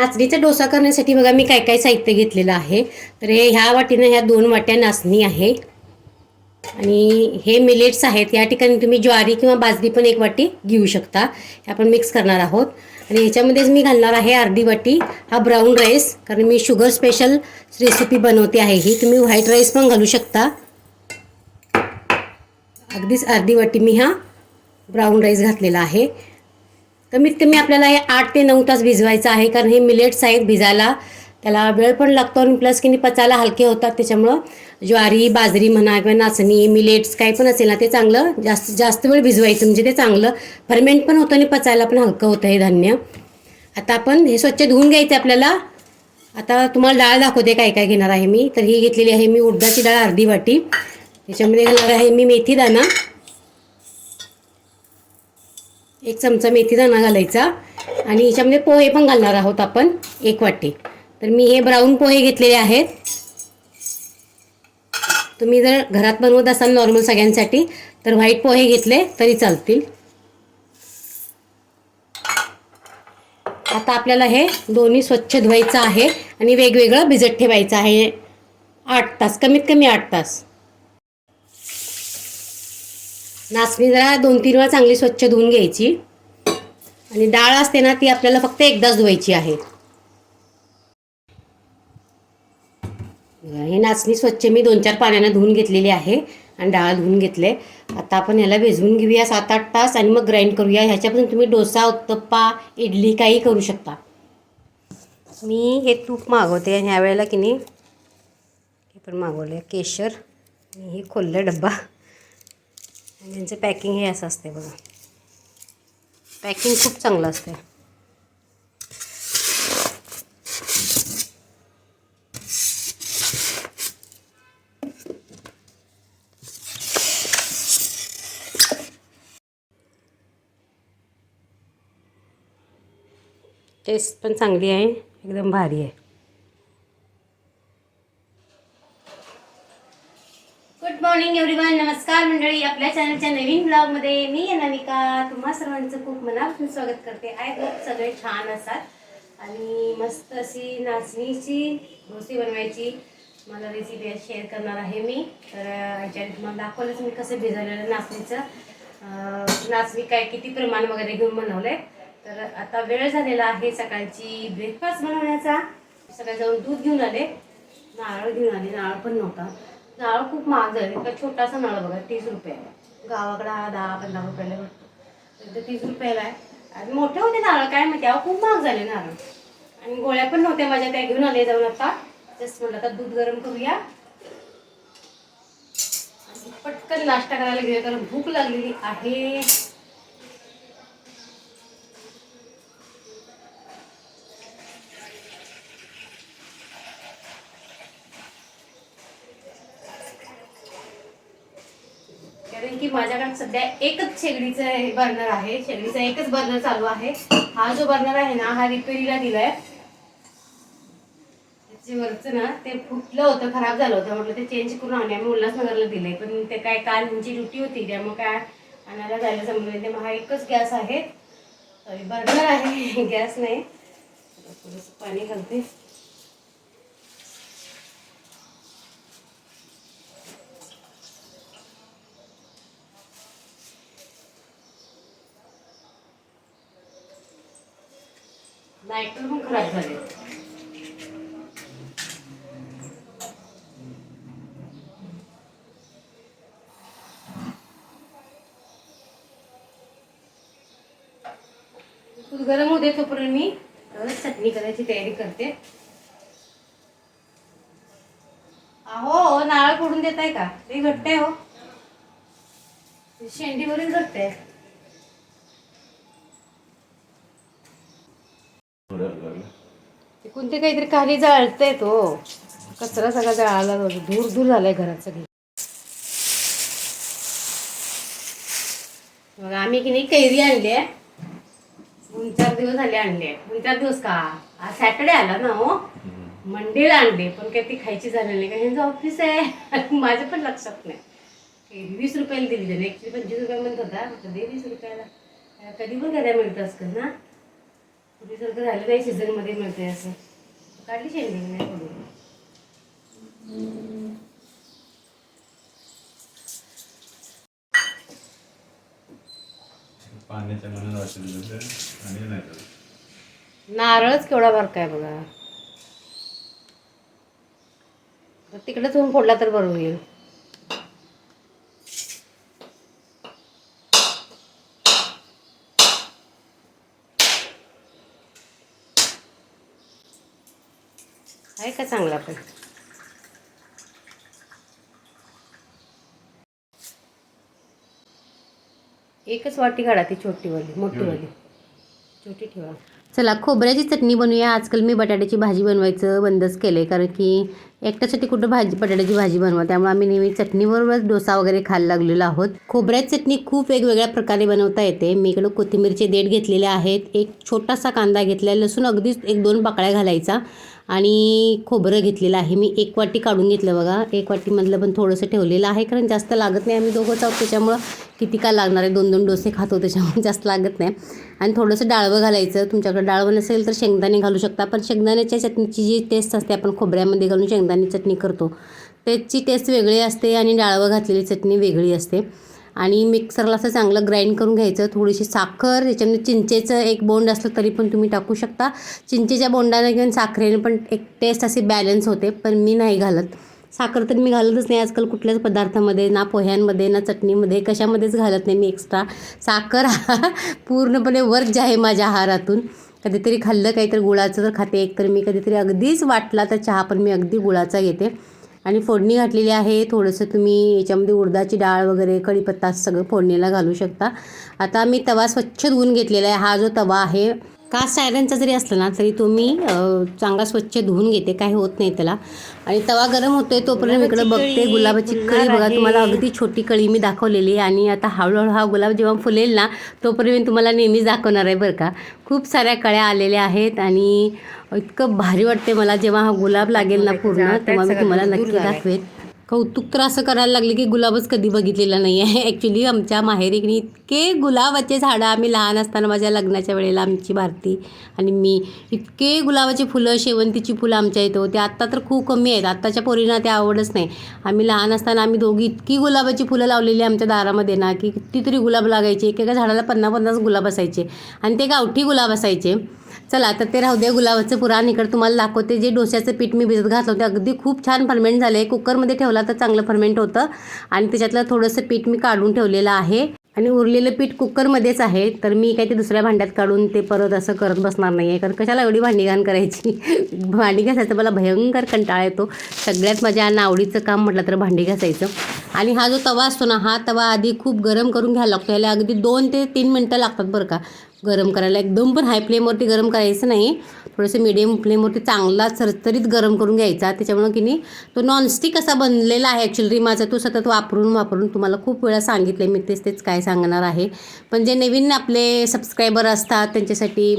नाचणीचा डोसा करण्यासाठी बघा मी काय काय साहित्य घेतलेलं आहे. तर हे ह्या वाटीनं ह्या दोन वाट्या नाचणी आहे. आणि हे मिलेट्स आहेत. या ठिकाणी तुम्ही ज्वारी किंवा बाजरी पण एक वाटी घेऊ शकता. हे आपण मिक्स करणार आहोत. आणि ह्याच्यामध्येच मी घालणार आहे अर्धी वाटी हा ब्राऊन राईस कारण मी शुगर स्पेशल रेसिपी बनवते आहे ही. तुम्ही व्हाईट राईस पण घालू शकता. अगदीच अर्धी वाटी मी हा ब्राऊन राईस घातलेला आहे. कमीत कमी आपल्याला हे आठ ते नऊ तास भिजवायचं आहे कारण हे मिलेट्स आहेत भिजायला त्याला वेळ पण लागतो आणि प्लस की नाही पचायला हलके होतात. त्याच्यामुळं ज्वारी बाजरी म्हणा किंवा नाचणी मिलेट्स काही पण असेल ना ते चांगलं जास्त जास्त वेळ भिजवायचं म्हणजे ते चांगलं. फर्मेंट पण होतं आणि पचायला पण हलकं होतं हे धान्य. आता आपण हे स्वच्छ धुवून घ्यायचं आपल्याला. आता तुम्हाला डाळ दाखवते काय काय घेणार आहे मी. तर ही घेतलेली आहे मी उडदाची डाळ अर्धी वाटी. त्याच्यामध्ये घालणार आहे मी मेथी दाणा. एक चमचा मेथी दाणा घालायचा. आणि याच्यामध्ये पोहे पण घालणार आहोत आपण एक वाटी. तर मी हे ब्राऊन पोहे घेतलेले आहेत. तुम्ही जर घरात बनवत असाल नॉर्मल सगळ्यांसाठी तर व्हाईट पोहे घेतले तरी चालतील. आता आपल्याला हे दोन्ही स्वच्छ धुवायचं आहे आणि वेगवेगळं भिजत ठेवायचं आहे. आठ तास कमीत कमी आठ तास. नाचणी जरा दोन तीन वेळा चांगली स्वच्छ धुवून घ्यायची. आणि डाळ असते ना ती आपल्याला फक्त एकदाच धुवायची आहे. हे नाचणी स्वच्छ मी दोन चार पाण्यानं धुवून घेतलेली आहे आणि डाळ धुवून घेतले. आता आपण ह्याला भिजवून घेऊया सात आठ तास आणि मग ग्राइंड करूया. ह्याच्यापासून तुम्ही डोसा उत्तप्पा इडली काही करू शकता. मी हे तूप मागवते. आणि ह्या वेळेला की नाही हे पण मागवले केशर आणि हे खोललं डब्बा. त्यांचं पॅकिंग हे असं असते बघा. पॅकिंग खूप चांगलं असते टेस्ट पण चांगली आहे एकदम भारी आहे. गुड मॉर्निंग एव्हरीवन नमस्कार मंडळी आपल्या चॅनलच्या नवीन ब्लॉगमध्ये मी अनामिका तुम्हा सर्वांचं खूप मनापासून स्वागत करते. आय होप सगळे छान असाल. आणि मस्त अशी नाचणीची डोसी बनवायची मला रेसिपी शेअर करणार आहे मी. तर याच्याने तुम्हाला दाखवलंच मी कसं भिजवलेलं नाचणीचं. नाचणी काय किती प्रमाण वगैरे घेऊन बनवलंय. तर आता वेळ झालेला आहे सकाळची ब्रेकफास्ट बनवण्याचा. सकाळी जाऊन दूध घेऊन आले. नारळ घेऊन आले. नारळ पण नव्हता. नळ खूप महाग झाले इतका छोटासा नळ बघा तीस रुपये गावाकडे हा दहा पंधरा रुपयाला भेटतो. तर तीस रुपयाला आहे. आणि मोठे होते नारळ काय माहिती अहो खूप महाग झाले नारळ. आणि गोळ्या पण नव्हत्या माझ्या त्या घेऊन आले जाऊन आता. जस्ट म्हटलं आता दूध गरम करूया. आणि पटकन नाश्ता करायला घेऊया कारण भूक लागलेली आहे कारण कारण सध्या एकच शेगडीचं बर्नर आहे. शेगडीचा एकच बर्नर चालू आहे. हा जो बर्नर आहे ना हा रिपेरीला दिलाय. त्याचे वरचं ना ते फुटलं होतं खराब झालं होतं. म्हटलं ते चेंज करून आणूया मी उल्हासनगरला दिलंय. पण ते काय काल ह्यांची ड्युटी होती त्यामुळे काय आणायला जायला जमलं ते हा एकच गॅस आहे. सॉरी बर्नर आहे. गॅस नाही. थोडंसं पाणी घालते. लायटर पण खराब झाले. गरम होते तोपर्यंत मी चटणी करायची तयारी करते. अहो नारळ फोडून देत आहे का? ते घट्ट आहे हो. शेंडीवरील घट्ट आहे. कोणते काहीतरी खाली जाळतंय तो. कचरा सगळा जळाला दूर दूर झालाय घरात सगळी. मग आम्ही की नाही कैरी आणली आहे. दोन चार दिवस झाले आणले दोन चार दिवस का? आज सॅटर्डे आला ना हो. मंडेला आणले पण काही ती खायची झाली नाही. कारण यांचं ऑफिस आहे. माझं पण लक्षात नाही. कैरी वीस रुपयाला दिली त्याने. ॲक्च्युली पंचवीस रुपये म्हणत होता. दे वीस रुपयाला. कधी पण कधी मिळतं असतं ना? पूर्वीसारखं झालं नाही सीझनमध्ये मिळते असं. काढली नाही पाण्याच्या मनात आणि नाही तर. नारळच केवढा बारका आहे बघा. तिकडेच होऊन फोडला तर बरं होईल. का चांगला पण? एकच वाटी काढा ती छोटीवाली मोठीवाली. छोटी ठेवा. चला खोबऱ्याची चटणी बनवूया. आजकाल मी बटाट्याची भाजी बनवायचं बंदच केलं आहे कारण की एकट्यासाठी कुठं भाजी बटाट्याची भाजी बनवा. त्यामुळे आम्ही नेहमी चटणीबरोबरच डोसा वगैरे खायला लागलेलो आहोत. खोबऱ्याची चटणी खूप वेगवेगळ्या प्रकारे बनवता येते. मी इकडं कोथिंबीरचे देठ घेतलेले आहेत. एक छोटासा कांदा घेतला लसूण अगदीच एक दोन पाकळ्या घालायचा. आणि खोबरं घेतलेलं आहे. मी एक वाटी काढून घेतलं बघा. एक वाटीमधलं पण थोडंसं ठेवलेलं आहे कारण जास्त लागत नाही. आम्ही दोघंच आहोत त्याच्यामुळं किती काय लागणार आहे? दोन दोन डोसे खातो त्याच्यामुळे जास्त लागत नाही. आणि थोडंसं डाळवं घालायचं. तुमच्याकडे डाळवं नसेल तर शेंगदाणे घालू शकता. पण शेंगदाण्याच्या चटणीची जी टेस्ट असते आपण खोबऱ्यामध्ये घालून शेंगदाणे चटणी करतो. त्याची टेस्ट वेगळी असते आणि डाळवं घातलेली चटणी वेगळी असते. आणि मिक्सरला असं चांगलं ग्राइंड करून घ्यायचं. थोडीशी साखर याच्यामध्ये चिंचेचं एक बोंड असलं तरी पण तुम्ही टाकू शकता. चिंचेच्या बोंडाने घेऊन साखरेने पण एक टेस्ट अशी बॅलन्स होते पण मी नाही घालत. साखर तर मी घालतच नाही. आजकाल कुठल्याच पदार्थामध्ये ना पोह्यांमध्ये ना चटणीमध्ये कशामध्येच घालत नाही मी एक्स्ट्रा साखर हा पूर्णपणे वर्ज आहे माझ्या आहारातून. कधीतरी खाल्लं काहीतरी गुळाचं तर खाते. एक तर मी कधीतरी अगदीच वाटला तर चहा पण मी अगदी गुळाचा घेते. आणि फोडणी घातलेली आहे. थोडंसं तुम्ही याच्यामध्ये उडदाची डाळ वगैरे कढीपत्ता सगळं फोडणीला घालू शकता. आता मी तवा स्वच्छ धुवून घेतलेला आहे. हा जो तवा आहे कास्ट आयरनचा जरी असला ना तरी तो मी चांगला स्वच्छ धुवून घेते काही होत नाही त्याला. आणि तवा गरम होतोय तोपर्यंत मी इकडे बघते गुलाबाची कळी बघा तुम्हाला अगदी छोटी कळी मी दाखवलेली आणि आता हळूहळू हा गुलाब जेव्हा फुलेल ना तोपर्यंत मी तुम्हाला नेहमीच दाखवणार आहे बरं का. खूप साऱ्या कळ्या आलेल्या आहेत आणि इतकं भारी वाटते मला जेव्हा हा गुलाब लागेल ना पूर्ण तेव्हा मी तुम्हाला नक्की दाखवेन. कौतुक तर असं करायला लागले की गुलाबच कधी बघितलेला नाही आहे ॲक्च्युली आमच्या माहेरीकडे इतके गुलाबाचे झाडं आम्ही लहान असताना माझ्या लग्नाच्या वेळेला आमची भारती आणि मी इतके गुलाबाचे फुलं शेवंतीची फुलं आमच्या इथं होती. आत्ता तर खूप कमी आहेत. आत्ताच्या पोरींना ते आवडच नाही. आम्ही लहान असताना आम्ही दोघी इतकी गुलाबाची फुलं लावलेली आमच्या दारामध्ये ना की कितीतरी गुलाब लागायचे. एकेका झाडाला पन्नास पन्नास गुलाब असायचे आणि ते गावठी गुलाब असायचे. चला तर ते राहू द्या गुलाबाचं पुराण इकडे तुम्हाला दाखवते जे डोश्याचं पीठ मी भिजत घातलं होतं. अगदी खूप छान फर्मेंट झालं आहे कुकरमध्ये ठेवला तर चांगलं फर्मेंट होतं. आणि त्याच्यातलं थोडंसं पीठ मी काढून ठेवलेलं आहे. आणि उरलेलं पीठ कुकरमध्येच आहे. तर मी काही ते दुसऱ्या भांड्यात काढून ते परत असं करत बसणार नाही आहे कारण कशाला एवढी भांडी घाण करायची? भांडी घासायचं मला भयंकर कंटाळा येतो. सगळ्यात माझ्या आवडीचं काम म्हटलं तर भांडी घासायचं. आणि हा जो तवा असतो ना हा तवा आधी खूप गरम करून घ्यायला लागतो. याला अगदी दोन ते तीन मिनटं लागतात बरं का. गरम करायला. एकदम पण हाय फ्लेमवरती गरम करायचं नाही. थोडंसं मीडियम फ्लेमवरती चांगला चरचरीत गरम करून घ्यायचा. त्याच्यामुळं की नाही तो नॉनस्टिक असा बनलेला आहे ॲक्च्युली माझा. तो सतत वापरून वापरून तुम्हाला खूप वेळा सांगितले मी तेच तेच काय सांगणार आहे. पण जे नवीन आपले सबस्क्रायबर असतात त्यांच्यासाठी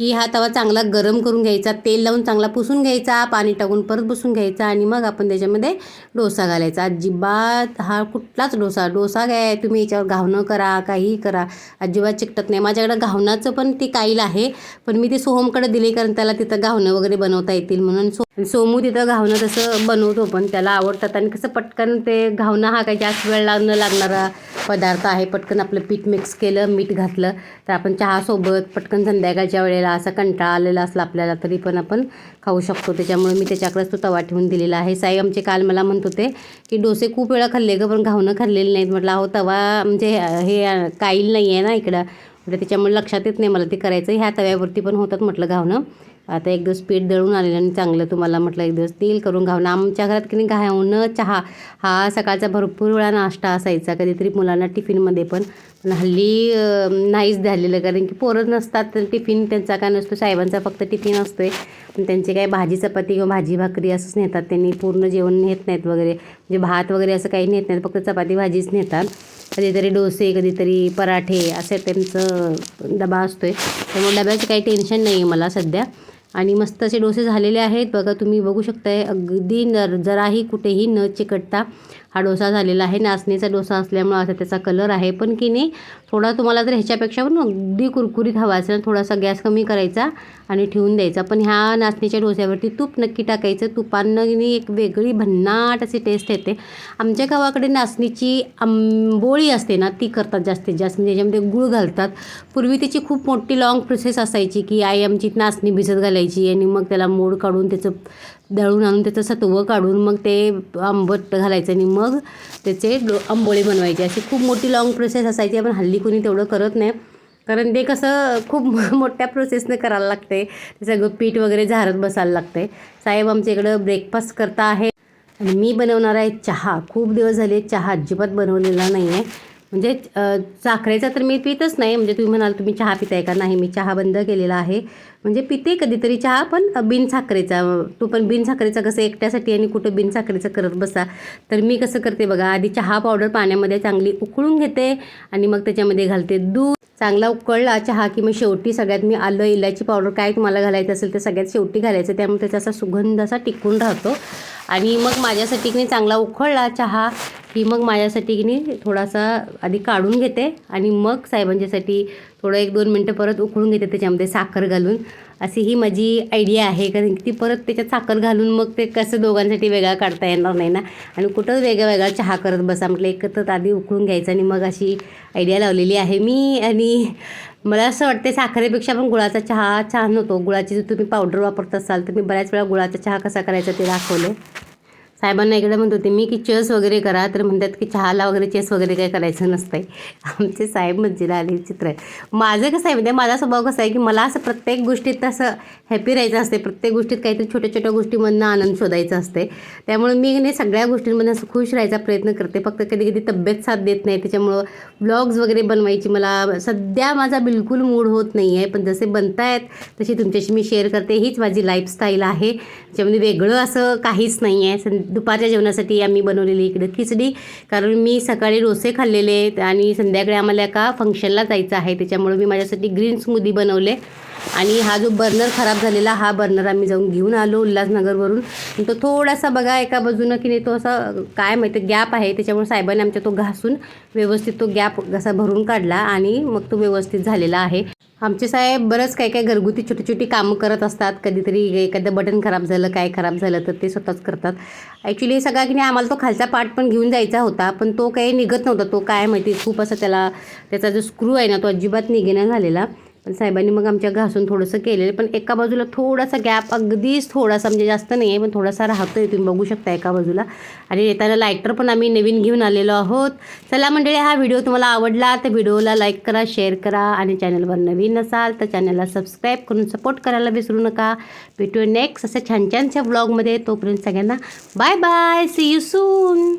की हा तवा चांगला गरम करून घ्यायचा तेल लावून चांगला पुसून घ्यायचा पाणी टाकून परत पुसून घ्यायचा आणि मग आपण त्याच्यामध्ये डोसा घालायचा. अजिबात हा कुठलाच डोसा डोसा काय तुम्ही याच्यावर घावणं करा काहीही करा. अजिबात चिकटत नाही. माझ्याकडं घावणाचं पण ते काईल आहे पण मी ते सोहमकडे दिले कारण त्याला तिथं घावणं वगैरे बनवता येतील म्हणून सो आणि सोमू तिथं घावणं तसं बनवतो पण त्याला आवडतात. आणि कसं पटकन ते घावणं हा काही जास्त वेळ लाग न लागणारा पदार्थ आहे. पटकन आपलं पीठ मिक्स केलं मीठ घातलं तर आपण चहासोबत पटकन संध्याकाळच्या वेळेला असा कंटाळा आलेला असला आपल्याला तरी पण आपण खाऊ शकतो. त्याच्यामुळे मी त्याच्याकडेच तो तवा ठेवून दिलेला आहे. साई आमचे काल मला म्हणत होते की डोसे खूप वेळा खाल्ले गं पण घावणं खाल्लेले नाहीत. म्हटलं अहो तवा म्हणजे हे काईल नाही आहे ना इकडं. म्हटलं त्याच्यामुळे लक्षात येत नाही मला ते करायचं ह्या तव्यावरती पण होतात. म्हटलं घावणं. आता एक दिवस पीठ दळून आलेलं आणि चांगलं तुम्हाला म्हटलं एक दिवस तेल करून घावणं. आमच्या घरात की नाही घावणं चहा. हा सकाळचा भरपूर वेळा नाश्ता असायचा कधीतरी मुलांना टिफिनमध्ये पण. पण हल्ली नाहीच झालेलं कारण की पोरं नसतात तर टिफिन त्यांचा काय नसतो. साहेबांचा फक्त टिफिन असतो आहे पण त्यांचे काय भाजी चपाती किंवा भाजी भाकरी असंच नेतात त्यांनी. पूर्ण जेवण नेत नाहीत वगैरे. म्हणजे भात वगैरे असं काही नेत नाहीत. फक्त चपाती भाजीच नेतात. कधीतरी डोसे कधीतरी पराठे असं त्यांचं डबा आहे त्यामुळे डब्याचं काही टेन्शन नाही आहे मला सध्या. आणि मस्त असे डोसे झालेले आहेत. बघा तुम्ही बघू शकताय अगदी नर जराही कुठेही न चिकटता हा डोसा झालेला आहे. नाचणीचा डोसा असल्यामुळं असा त्याचा कलर आहे. पण की नाही थोडा तुम्हाला जर ह्याच्यापेक्षा पण अगदी कुरकुरीत हवा असेल ना थोडासा गॅस कमी करायचा आणि ठेवून द्यायचा. पण ह्या नाचणीच्या डोस्यावरती तूप नक्की टाकायचं. तुपानं एक वेगळी भन्नाट अशी टेस्ट येते. आमच्या गावाकडे नाचणीची आंबोळी असते ना ती करतात जास्तीत जास्त. म्हणजे त्याच्यामध्ये गुळ घालतात. पूर्वी त्याची खूप मोठी लॉंग प्रोसेस असायची की आई आमची नाचणी भिजत घालायची आणि मग त्याला मोड काढून त्याचं दळून आणून त्याचं सत्व काढून मग ते आंबट घालायचं आणि मग त्याचे डो आंबोळी बनवायचे. अशी खूप मोठी लॉंग प्रोसेस असायची. पण हल्ली कोणी तेवढं करत नाही. कारण ते कसं खूप मोठ्या प्रोसेसनं करायला लागते. ते सगळं पीठ वगैरे झारत बसायला लागते. साहेब आमच्या इकडं ब्रेकफास्ट करता आहे. आणि मी बनवणार आहे चहा. खूप दिवस झाले चहा अजिबात बनवलेला नाही आहे म्हणजे साखरेचा तर मी पितच नाही. म्हणजे तुम्ही म्हणाल तुम्ही चहा पिताय का? नाही मी चहा बंद केलेला आहे. म्हणजे पिते कधीतरी चहा पण बिन साखरेचा. तू पण बिन साखरेचा कसं एकट्यासाठी आणि कुठं बिन साखरेचा करत बसा. तर मी कसं करते बघा आधी चहा पावडर पाण्यामध्ये चांगली उकळून घेते आणि मग त्याच्यामध्ये घालते दूध. चांगला उकळला चहा की मग शेवटी सगळ्यात मी आलं इलायची पावडर काय तुम्हाला घालायचं असेल तर सगळ्यात शेवटी घालायचं. त्यामुळे त्याचा असा सुगंध असा टिकून राहतो. आणि मग माझ्यासाठी की चांगला उकळला चहा की मग माझ्यासाठी की नाही थोडासा आधी काढून घेते आणि मग साहेबांच्यासाठी थोडं एक दोन मिनटं परत उकळून घेते त्याच्यामध्ये साखर घालून. अशी ही माझी आयडिया आहे. कारण की ती परत त्याच्यात साखर घालून मग ते कसं दोघांसाठी वेगळा काढता येणार नाही ना? आणि कुठं वेगळा वेगळा चहा करत बसा. म्हटलं एकत्र आधी उकळून घ्यायचं आणि मग अशी आयडिया लावलेली आहे मी. आणि मला असं वाटते साखरेपेक्षा पण गुळाचा चहा छान होतो. गुळाची जर तुम्ही पावडर वापरत असाल तर मी बऱ्याच वेळा गुळाचा चहा कसा करायचा ते दाखवले साहेबांना इकडे म्हणत होते मी की चेस वगैरे करा. तर म्हणतात की चहाला वगैरे चेस वगैरे काही करायचं नसतंय. आमचे साहेब मज्जीला आले चित्र आहे माझं कसं आहे म्हणजे माझा स्वभाव कसा आहे की मला असं प्रत्येक गोष्टीत असं हॅपी राहायचं असते प्रत्येक गोष्टीत काहीतरी छोट्या छोट्या गोष्टीमधनं आनंद शोधायचा असते त्यामुळे मी नाही सगळ्या गोष्टींमध्ये असं खुश राहायचा प्रयत्न करते. फक्त कधी कधी तब्येत साथ देत नाही. त्याच्यामुळं ब्लॉग्स वगैरे बनवायची मला सध्या माझा बिलकुल मूड होत नाही आहे पण जसे बनतायत तशी तुमच्याशी मी शेअर करते. हीच माझी लाईफस्टाईल आहे. त्याच्यामध्ये वेगळं असं काहीच नाही आहे सं दुपारच्या जेवणासाठी आम्ही बनवलेली इकडे खिचडी. कारण मी सकाळी डोसे खाल्लेले आहेत आणि संध्याकाळी आम्हाला एका फंक्शनला जायचं आहे. त्याच्यामुळे मी माझ्यासाठी ग्रीन स्मूदी बनवले. आणि हा जो बर्नर खराब झालेला हा बर्नर आम्ही जाऊन घेऊन आलो उल्हासनगरवरून. तो थोडासा बघा एका बाजूनं की नाही तो असा काय माहिती गॅप आहे. त्याच्यामुळे साहेबांनी आमच्या तो घासून व्यवस्थित तो गॅप कसा भरून काढला आणि मग तो व्यवस्थित झालेला आहे. आमचे साहेब बरंच काय काय घरगुती छोटी छोटी कामं करत असतात. कधीतरी एखादं बटन खराब झालं काय खराब झालं तर ते स्वतःच करतात. ॲक्च्युली सगळा की नाही आम्हाला तो खालचा पार्ट पण घेऊन जायचा होता पण तो काही निघत नव्हता. तो काय माहिती खूप असं त्याला त्याचा जो स्क्रू आहे ना तो अजिबात निघेना झालेला. पण साहेबांनी मग आमच्या घासून थोडंसं केलेलं पण एका बाजूला थोडासा गॅप अगदीच थोडासा म्हणजे जास्त नाही आहे पण थोडासा राहतो आहे तुम्ही बघू शकता एका बाजूला. आणि येताना लायटर पण आम्ही नवीन घेऊन आलेलो आहोत. चला मंडळी हा व्हिडिओ तुम्हाला आवडला तर व्हिडिओला लाईक करा शेअर करा आणि चॅनलवर नवीन असाल तर चॅनलला सबस्क्राईब करून सपोर्ट करायला विसरू नका. भेटू नेक्स्ट असं छान छानशा ब्लॉगमध्ये तोपर्यंत सगळ्यांना bye bye see you soon